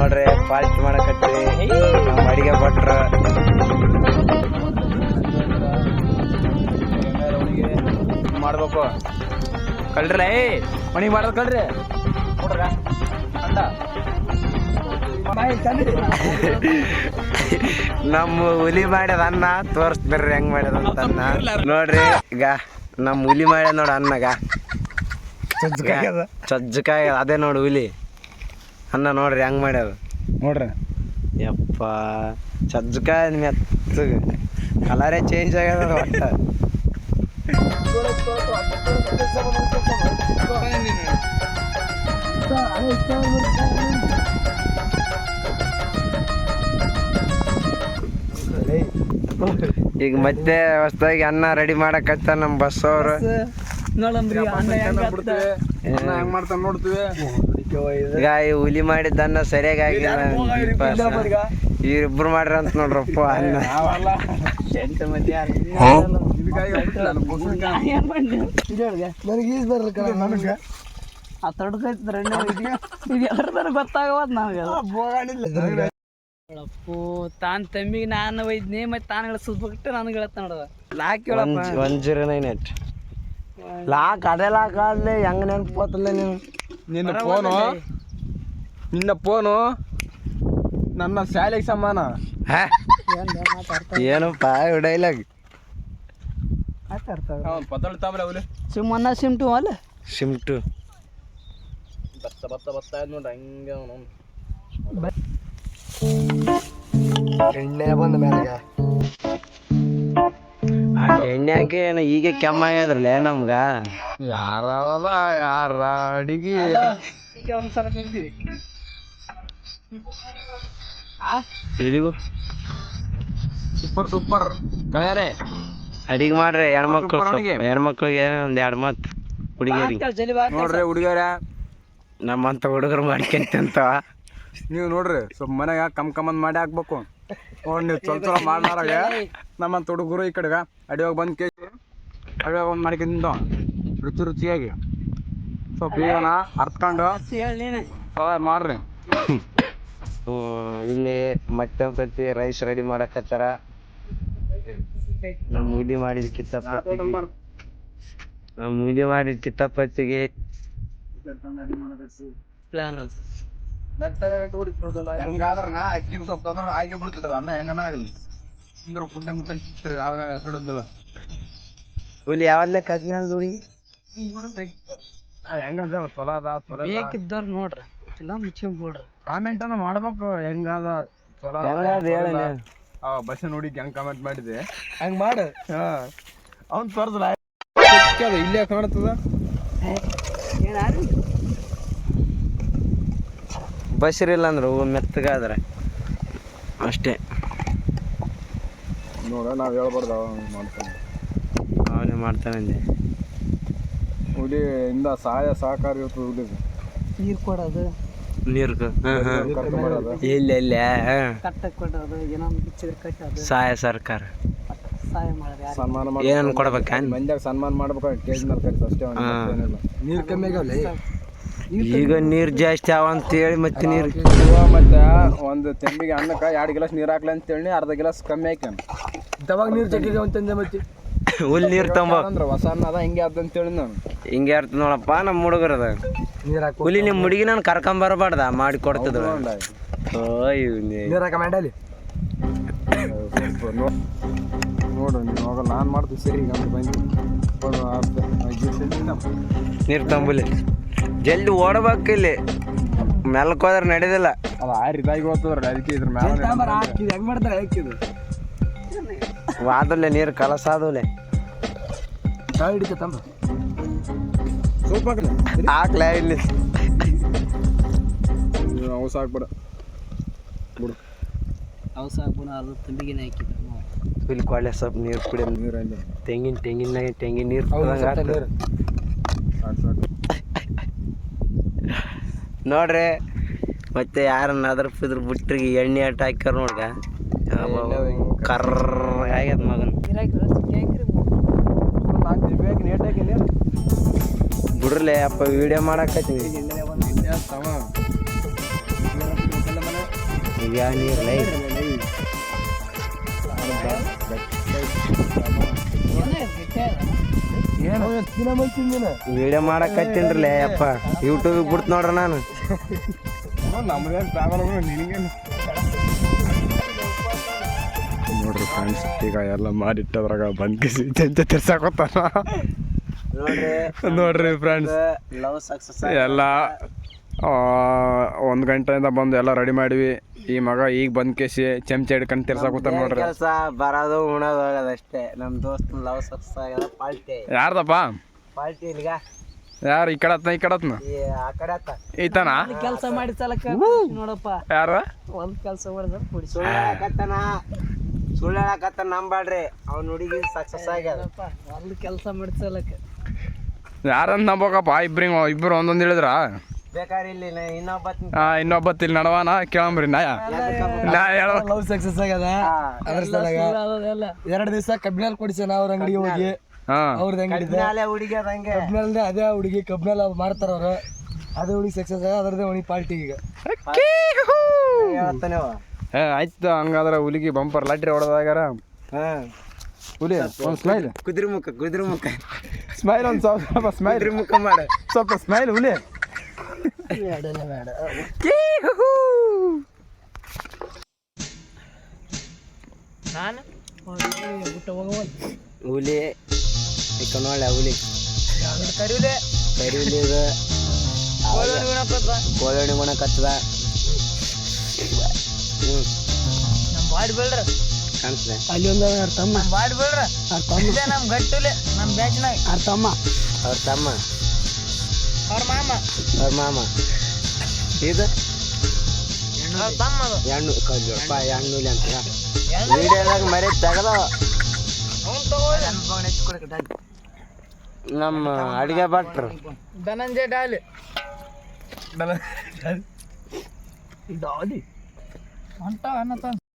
ನೋಡ್ರಿ ಪಾಲ್ಟ್ ಮಾಡಕತ್ತೀವಿ ನಮ್ಮ ಅಡಿಗೆ ಭಟ್ರು. ಮಾಡ್ಬೇಕು. ಕಳ್ರಲ್ಲ ಏ ಮನಿ ಮಾಡೋದು ಕಳ್ರಿ. ನೋಡ್ರ ನಮ್ಮ ಹುಲಿ ಮಾಡ್ಯದ ಅನ್ನ ತೋರಿಸ್ತಾರ್ರಿ ಹೆಂಗ್ ಮಾಡ್ಯದ ಅಂತ ಅನ್ನ. ನೋಡ್ರಿ ಈಗ ನಮ್ಮ ಹುಲಿ ಮಾಡ್ಯದ ನೋಡ ಅನ್ನಗ ಚಜ್ಜಕಾಯ ಅದೇ ನೋಡು ಹುಲಿ. ಅನ್ನ ನೋಡ್ರಿ ಹೆಂಗ್ ಮಾಡ್ಯಾರ? ನೋಡ್ರಿ. ಯಪ್ಪ ಚಜ್ಜಕಾಯ ಮೆತ್ತ ಕಲರೇ ಚೇಂಜ್ ಆಗ್ಯದ ಒಟ್ಟ. ಈಗ ಮತ್ತೆ ಹೊಸದಾಗಿ ಅನ್ನ ರೆಡಿ ಮಾಡಕತ್ತ ನಮ್ಮ ಬಸ್. ಅವರು ನೋಡಂಬ್ರಿ ಅನ್ನ ಹೆಂಗ್ ಹೆಂಗ್ ಮಾಡ್ತಾನ ನೋಡ್ತೀವಿ. ಈಗ ಈ ಹುಲಿ ಮಾಡಿದ್ದನ್ನ ಸರಿಯಾಗಿ ಆಗಿಲ್ಲ ಇವ್ರಿಬ್ರು ಮಾಡ್ರ ಅಂತ ನೋಡ್ರಪ್ಪ ಅನ್ನ ಆ ತಡ್ಕೈತ್ರ ಇದು ಎಲ್ಲರ ಗೊತ್ತಾಗವತ್ ಅಪ್ಪು ತಾನ್ ತಮ್ಮಿಗೆ ನಾನು ಒಯ್ದ್ನಿ ಮತ್ತೆ ತಾನು ಗಳಿಸ್ಬಿಟ್ಟು ನನಗೆ ಹೇಳತ್ತ ನೋಡದ ಲಾಕ್ ಹೇಳಪ್ಪ. One zero nine eight. Lock ಅದೇ ಲಾಕ್ ಆದ್ಲೆ ಹೆಂಗ್ ನೆನ್ಪೋತಲ್ಲ ನೀನು? ನಿನ್ನ ಫೋನು ನಿನ್ನ ಫೋನು ನನ್ನ ಶಾಲೆಗೆ ಸಮಾನ. ಏನು ಏನಪ್ಪ ಡೈಲಾಗ್ ಸುಮ್ಮನ್ನ ಸಿಮ್ಟು ಅಲ್ಲ? ಸಿಮ್ಟು ಬತ್ತ ಬತ್ತ ಬತ್ತ ನೋಡ್ರಿ ಹಂಗೆ ಅವನು. ಎಣ್ಣೆ ಬಂದ ಮ್ಯಾಗ ಎಣ್ಣೆಗೆ ಏನು ಈಗ ಕೆಮ್ಮ ಆಗ್ಯದ್ರಲ್ಲ ನಮ್ಗ? ಯಾರ ಯಾರ ಅಡಿಗೆ? ಒಂದ್ಸಲ ಸೂಪರ್ ಸೂಪರ್. ಕಳ್ಯಾರೆ. ಅಡಿಗೆ ಮಾಡ್ರಿ ಹೆಣ್ಮಕ್ಳು ಹೆಣ್ಮಕ್ಳಿಗೆ ಒಂದ್ ಎರಡ್ ಮಾತ್ ಹುಡುಗಿಯರಿಗೆ. ನೋಡ್ರಿ ಹುಡುಗಿಯರ. ನಮ್ಮಂತ ಹುಡುಗರು ಮಾಡ್ಕೊಂತ ನೀವು ನೋಡ್ರಿ ಸ್ವಲ್ಪ ಮನೆಗೆ ಕಮ್ ಕಮ್ಮಂದ್ ಮಾಡಿ ಹಾಕ್ಬೇಕು. ನೋಡಿ ನೀವು ಚೊಲ್ ಚಲೋ ಮಾಡ್ಲಾರಾಗ ನಮ್ಮಂತ ಹುಡುಗರು ಈ ಕಡೆಗ. ಅಡಿಯೋಗ ಬಂದು ಕೇಳಿ. ಅಡಿಯೋಗ ಒಂದು ಮಾಡ್ಕೊಂಡು ರುಚಿ ರುಚಿಯಾಗಿ. ಸ್ವಲ್ಪ ಈಗ ಅರ್ತ್ಕೊಂಡು. ಮಾಡ್ರಿ. ಇಲ್ಲಿ ಮತ್ತೆ ಸತಿ ರೈಸ್ ರೆಡಿ ಮಾಡಕತ್ತಾರ. ನಮ್ ಇಲ್ಲಿ ಮಾಡಿದ ಕಿತ್ತಪ್ಪ ನಮ್ ಮುದಿ ಮಾಡಿದ ಕಿತ್ತಪ್ಪತ್ತಿಗೆ ಪ್ಲಾನ್ ಹೆಂಗಾದ್ರ ಅಕ್ಕಿ ಸ್ವಲ್ಪ ತಂದ್ರೆ ಆಗಿ ಬಿಡ್ತದ ಅನ್ನ ಹೆಂಗನ ಆಗಲಿ ಮುಟ್ಟ ಹಿಡಿದಿಲ್ಲ ಹುಲಿ ಯಾವಲ್ಲೇ ಕದ್ಕೊಂಡು ಹುಡುಗಿ ಹೆಂಗಂದ ಚಲೋ ಅದ ಚಲೋ ಬೇಕಿದ್ದವ್ರು ನೋಡ್ರಿ ಇಲ್ಲ ಮುಚ್ಕೊಂಡ್ಬಿಡ್ರಿ ಕಾಮೆಂಟ್ ಅನ್ನ ಮಾಡ್ಬೇಕು ಹೆಂಗದ ಚಲೋ ಆ ಬಸ್ ನೋಡಿ ಹೆಂಗ್ ಕಾಮೆಂಟ್ ಮಾಡಿದೆ? ಹಂಗ ಮಾಡು. ಹಾ. ಅವ್ನ್ ತೋರ್ದ್ರ ಇಲ್ಲೇ ಕಾಣ್ತದ. ಏನಾರು ಬಸ್ರಿಲ್ಲ ಅಂದ್ರೆ ಹೂ ಮೆತ್ತಗಾದ್ರೆ ಅಷ್ಟೇ. ನೋಡ ನಾವು ಹೇಳ್ಬಾರ್ದು ಮಾಡ್ತಾನೆ. ಅವನೇ ಮಾಡ್ತಾನಂದೆ ಹುಲಿ ಇಂದ ಸಹಾಯ ಸಹಕಾರ ಇರ್ತದೆ ಹುಲಿದು ನೀರು ಕೊಡೋದು. ನೀರು. ಇಲ್ಲ ಇಲ್ಲ. ಕಟ್ಟಕ್ಕೆ ಕೊಡೋದು ಏನೋ ಬಿಚ್ಚಿದ್ರೆ ಕಟ್ಟೋದು. ಸಹಾಯ ಸರ್ಕಾರ. ಸಹಾಯ ಮಾಡೋದು ಯಾರು? ಸನ್ಮಾನ ಏನ್ ಕೊಡ್ಬೇಕು? ಮಂದ್ಯಾಗ ಸನ್ಮಾನ ಮಾಡ್ಬೇಕು ಸ್ಟೇಜ್ ಮೇಲೆ ಅಷ್ಟೇ ನೀರು ಕಮ್ಮಿ ಆಗ್ಯಾವಲ್ಲ ಈಗ ನೀರ್ ಜಾಸ್ತಿ ಅವ ಅಂತೇಳಿ ಮತ್ತೆ ನೀರು ಮತ್ತೆ ಒಂದು ತೆಂಬಿಗೆ ಅನ್ನಕ್ಕೆ ಎರಡು ಗಿಲಾಸ್ ನೀರು ಹಾಕ್ಲಿ ಅಂತೇಳಿ ಅರ್ಧ ಗಿಲಾಸ್ ಕಮ್ಮಿ ಹಾಕ್ಯಾನ. ತವಾಗ ನೀರು ಜಗ್ಗಿಗೆ ಅಂತಂದೆ ಮತ್ತೆ. ಹುಲ್ ನೀರ್ ತಂಬ. ಅಂದ್ರೆ ಹೊಸ ಅನ್ನ ಅದ ಹಿಂಗೆ ಅದ ಅಂತೇಳಿ ನಾನು. ಹಿಂಗೆ ಇರ್ತದ ನೋಡಪ್ಪ ನಮ್ಮ ಹುಡುಗರದ ನೀರು ಹಾಕಿ ಹುಲಿ ನಿಮ್ಮ ಹುಡುಗಿ ನಾನು ಕರ್ಕೊಂಡ್ ಬರಬಾರ್ದ ಮಾಡಿ ಕೊಡ್ತದ. ನೀರು ಹಾಕ ಮಾಡಲಿ ನೋಡು ನೀವು ಹೋಗಲ್ಲ. ನಾನು ಮಾಡ್ತೀನಿ. ಸರಿ ಈಗ ಅಂತ ಬಂದು ನೀರು ತಂಬುಲಿ. ಜಲ್ದಿ ಓಡಬೇಕು ಇಲ್ಲಿ. ಮೆಲ್ಕ್ ಹೋದ್ರೆ ನಡೆದಿಲ್ಲ. ಅದು ಆ ರೀತಿಯಾಗಿ ಹೋಗ್ತದ್ರಿ ಅದಕ್ಕೆ ಇದ್ರ ಮೇಲೆ ಹೆಂಗ್ ಮಾಡ್ತಾರೆ ಹಾಕಿದು ವಾದಲೆ ನೀರು ಕಲಸಾದಲೆ. ಹಿಡಿತ ತಂಬ. ಸೂಪ್ ಹಾಕಲಿ ಹಾಕ್ಲ ಇಲ್ಲಿ. ಅವು ಸಾಕ್ಬೇಡ. ಬಿಡು. ಅವು ಸಾಕು ಅದು ತುಂಬಿಗೆ ಹಾಕಿದ್ರು ಇಲ್ಲಿ ಕೊಳ್ಳೆ ಸ್ವಲ್ಪ ನೀರು ಕುಡಿ ನೀರಲ್ಲಿ. ತೆಂಗಿನ ತೆಂಗಿನ ತೆಂಗಿನ ನೀರು ನೋಡ್ರಿ ಮತ್ತೆ ಯಾರನ್ನ ಅದ್ರ ಪಿದ್ರ ಬಿಟ್ರಿಗೆ ಎಣ್ಣೆ ಅಟ್ಟ ಹಾಕ್ಯಾರ ನೋಡ್ಗ. ಕರ್ರ ಆಗ್ಯದ ಮಗನ್. ನೀರು ಬಿಡ್ರಲೆ ಅಪ್ಪ ವಿಡಿಯೋ ಮಾಡಾಕತ್ತೀವಿ. ತಮ್ಮ ಯಾವ ನೀರು ಲೈ ವಿಡಿಯೋ ಮಾಡಕತ್ತೀನ್ರಲ್ಲ ಅಪ್ಪ. ಯೂಟ್ಯೂಬಿಗೆ ಬಿಡ್ತು ನೋಡ್ರಿ ನಾನು. ನೋಡ್ರಿ ಫ್ರೆಂಡ್ಸ್ ಈಗ ಎಲ್ಲ ಮಾಡಿಟ್ಟದ್ರಾಗ ಬಂದ್ ಚಂಚ ತಿರ್ಸಾಕೋತಾನ. ನೋಡ್ರಿ ನೋಡ್ರಿ ಫ್ರೆಂಡ್ಸ್ ಎಲ್ಲ ಒಂದು ಗಂಟೆಯಿಂದ ಬಂದು ಎಲ್ಲ ರೆಡಿ ಮಾಡಿವಿ. ಈ ಮಗ ಈಗ ಬಂದ್ ಕೇಸಿ ಚಮಚ ಹಿಡ್ಕೊಂಡು ತಿರ್ಸಾಕೋತಾನ ನೋಡ್ರಿ. ಕೆಲಸ? ಬರೋದು ಉಣೋದು ಹೋಗೋದು ಅಷ್ಟೇ. ನಮ್ಮ ದೋಸ್ತ ಲವ್ ಸಕ್ಸಸ್ ಆಗ್ಯದ ಪಾಲ್ಟಿ ಯಾರ್ದಪ್ಪ? ಪಾಲ್ಟಿ ಇಲ್ಲಿಗ. ಯಾರು ಈ ಕಡತ್ನ ಈ ಕಡತ್ನ ಈ ಆ ಕಡೆ ಆತ ಈತನ? ಕೆಲಸ ಮಾಡಿ ಸಲಕ ನೋಡಪ್ಪ. ಯಾರ? ಒಂದ್ ಕೆಲಸ ಮಾಡಿದ್ರೆ ಕುಡಿ. ಸುಳ್ಳು ಹೇಳಕತ್ತಾನ. ಸುಳ್ಳು ಹೇಳಕತ್ತ ನಂಬಾಡ್ರಿ ಅವ್ನ ಹುಡುಗಿ ಸಕ್ಸಸ್ ಆಗ್ಯದ. ಒಂದು ಕೆಲಸ ಮಾಡಿ ಸಲಕ. ಯಾರನ್ನ ನಂಬೋಕಪ್ಪ ಇಬ್ರಿಂಗ್ ಇಬ್ರು ಒಂದೊಂದು ಹೇಳಿದ್ರ? ಬೇಕಾದ್ರೆ ಇಲ್ಲಿ ನಡವಾನ? ಕೇಳಂಬ್ರಿ ನಾಯ. ನಾ ಹೇಳ. ಲವ್ ಸಕ್ಸಸ್ ಆಗದ ಅದ್ರ ಸಲಾಗ ಅದೆಲ್ಲ ಎರಡ್ ದಿವಸ ಕಬ್ಬಿನಲ್ಲಿ ಕೊಡಿಸೋಣ ಅವ್ರ ಅಂಗಡಿಗೆ ಹೋಗಿ. ಹಾ. ಅವ್ರದ್ದು ಅಂಗಡಿ ಹುಡುಗಿ ಅದಂಗೆ ಕಬ್ಬಿನಲ್ಲಿ ಅದೇ ಹುಡುಗಿ ಕಬ್ಬಿನಲ್ಲಿ ಮಾಡ್ತಾರ ಅವ್ರು. ಅದೇ ಹುಡುಗಿ ಸಕ್ಸಸ್ ಆಗ ಅದ್ರದ್ದೇ ಅವನಿಗೆ ಪಾರ್ಟಿ ಈಗ. ಆಯ್ತು ಹಂಗಾದ್ರೆ ಹುಲಿಗಿ ಬಂಪರ್ ಲಾಟ್ರಿ ಹೊಡೆದಾಗಾರ ಹಾ. ಹುಲಿ ಒಂದು ಸ್ಮೈಲ್ ಕುದುರೆ ಮುಖ ಕುದುರೆ ಮುಖ. ಸ್ಮೈಲ್ ಒಂದು ಸ್ವಲ್ಪ ಸ್ಮೈಲ್ ಮುಖ ಮಾಡ. ಸ್ವಲ್ಪ ಸ್ಮೈಲ್ ಹುಲಿ. ನಾನು ಬಿಟ್ಟು ಹೋಗವಲ್ಲ ಹುಲಿ. ಇಕ್ಕ ನೋಡ್ಲ ಹುಲಿ. ಕರಿಲೆ. ಕರಿಲೆ ಹುಲಿ ಇದು ಕೋಳಿ ಗುಣಕತ್ತದ ಬಾಡಿ ಬಿಡ್ರ ಕಾಣ್ತದೆ ಅಲ್ಲಿ ಒಂದು ಅವ್ರ ತಮ್ಮ. ಬಾಡಿ ಬಿಡ್ರ ಅವ್ರ ತಮ್ಮ. ನಮ್ಮ ಗಟ್ಟುಲೆ ನಮ್ಮ ಬ್ಯಾಚ್ನಾಗ. ಅವ್ರ ತಮ್ಮ. ಅವ್ರ ತಮ್ಮ. ಅವ್ರ ಮಾಮ. ಅವ್ರ ಮಾಮ. ಇದು? ಎಣ್ಣು ಕಲ್ಲಪ್ಪ ಎಣ್ಣು ಹೆಣ್ಣು ಹೆಣ್ಣುಲಿ ಅಂತ ವಿಡಿಯೋದಾಗ ಮರಿ ತೆಗದ. ನಮ್ಮ ಅಡಿಗೆ ಭಟ್ರು. ಧನಂಜಯ ಡಾಲಿ. ಡಾಲಿ. ಹೊಂಟಾವ ಅನ್ನ ತಂದು.